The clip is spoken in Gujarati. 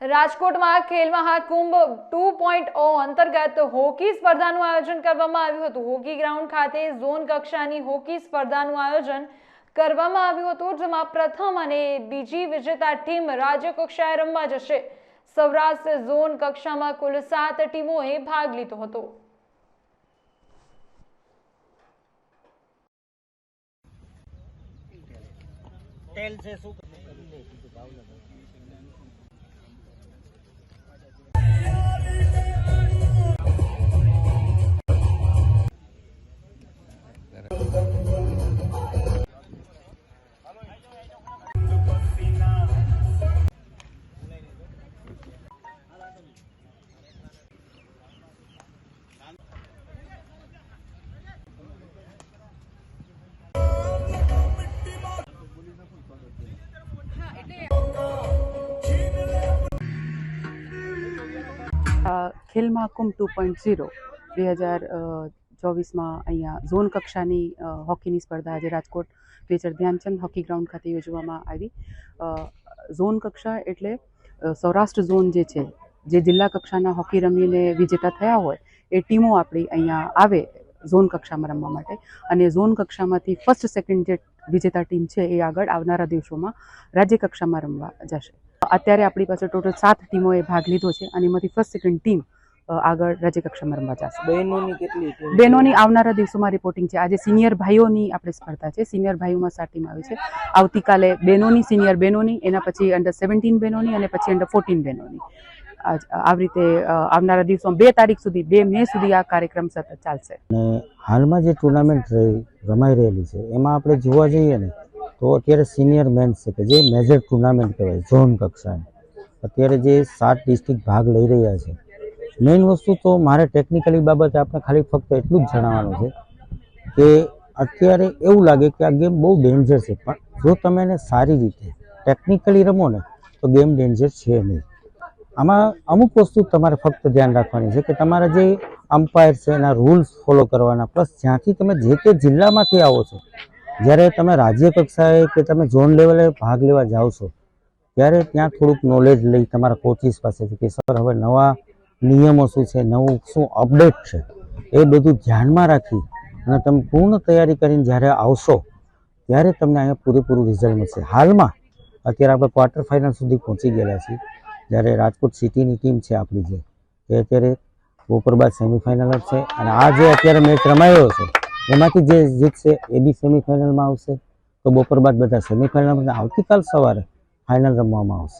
રાજકોટમાં ખેલ મહાકુંભ ટુ પોઈન્ટ ઓ અંતર્ગત હોકી સ્પર્ધાનું આયોજન કરવામાં આવ્યું હતું. હોકી ગ્રાઉન્ડ ખાતે ઝોન કક્ષાની હોકી સ્પર્ધાનું આયોજન કરવામાં આવ્યું હતું, જેમાં પ્રથમ અને બીજી વિજેતા ટીમ રાજ્ય કક્ષાએ રમવા જશે. સૌરાષ્ટ્ર ઝોન કક્ષામાં કુલ સાત ટીમોએ ભાગ લીધો હતો. ટેલ છે શું? અ, Khel Mahakumbh two point zero બે હજાર ચોવીસમાં અહીંયા ઝોન કક્ષાની હોકીની સ્પર્ધા આજે Rajkot major Dhyanchand hockey ground ખાતે યોજવામાં આવી. ઝોન કક્ષા એટલે સૌરાષ્ટ્ર ઝોન જે છે જે જિલ્લા કક્ષાના હોકી રમીને વિજેતા થયા હોય એ ટીમો આપણી અહીંયા આવે ઝોન કક્ષામાં રમવા માટે. અને ઝોન કક્ષામાંથી ફર્સ્ટ સેકન્ડ જે વિજેતા ટીમ છે એ આગળ આવનારા દિવસોમાં રાજ્ય કક્ષામાં રમવા જશે. અત્યારે આપણી પાસે ટોટલ સાત ટીમોએ ભાગ લીધો છે અને એમાંથી ફર્સ્ટ સેકન્ડ ટીમ આગળ રાજ્યકક્ષામાં રમવા જશે બહેનોની કેટલી બહેનોની આવનારા દિવસોમાં રિપોર્ટિંગ છે. આજે સિનિયર ભાઈઓની આપણે સ્પર્ધા છે. સિનિયર ભાઈઓમાં સાત ટીમ આવી છે. આવતીકાલે બહેનોની સિનિયર બહેનોની એના પછી અંડર સેવન્ટીન બહેનોની અને પછી અંડર ફોર્ટીન બહેનોની. આજ- આવી રીતે આવનારા દિવસોમાં બે તારીખ સુધી બે મે સુધી આ કાર્યક્રમ સતત ચાલશે. હાલમાં જે ટુર્નામેન્ટ રહી રમાઈ રહેલી છે એમાં આપણે જોવા જઈએ ને તો અત્યારે સિનિયર મેન્સ છે કે જે મેજર ટુર્નામેન્ટ કહેવાય ઝોન કક્ષાની અત્યારે જે સાત ડિસ્ટ્રિક્ટ ભાગ લઈ રહ્યા છે. મેઇન વસ્તુ તો મારે ટેકનિકલી બાબતે આપણે ખાલી ફક્ત એટલું જ જણાવવાનું છે કે અત્યારે એવું લાગે કે આ ગેમ બહુ ડેન્જર છે, પણ જો તમે એને સારી રીતે ટેકનિકલી રમો ને, તો ગેમ ડેન્જર છે નહીં. આમાં અમુક વસ્તુ તમારે ફક્ત ધ્યાન રાખવાની છે કે તમારા જે અમ્પાયર છે એના રૂલ્સ ફોલો કરવાના પ્લસ જ્યાંથી તમે જે તે જિલ્લામાંથી આવો છો જ્યારે તમે રાજ્ય કક્ષાએ કે તમે ઝોન લેવલે ભાગ લેવા જાઓ છો, ત્યારે ત્યાં થોડુંક નોલેજ લઈ તમારા કોચિસ પાસેથી કે સર, હવે નવા નિયમો શું છે, નવું શું અપડેટ છે, એ બધું ધ્યાનમાં રાખી અને તમે પૂર્ણ તૈયારી કરીને જ્યારે આવશો, ત્યારે તમને અહીંયા પૂરેપૂરું રિઝલ્ટ મળશે. હાલમાં અત્યારે આપણે ક્વાર્ટર ફાઇનલ સુધી પહોંચી ગયેલા છીએ, જ્યારે રાજકોટ સિટીની ટીમ છે આપણી જે, એ અત્યારે બપોર બાદ સેમિફાઇનલ જ છે અને આ જે અત્યારે મેચ રમાયો છે એમાંથી જે જીતશે એ બી સેમિફાઇનલમાં આવશે. તો બપોર બાદ બધા સેમિફાઇનલમાં આવતીકાલ સવારે ફાઇનલ રમવામાં આવશે.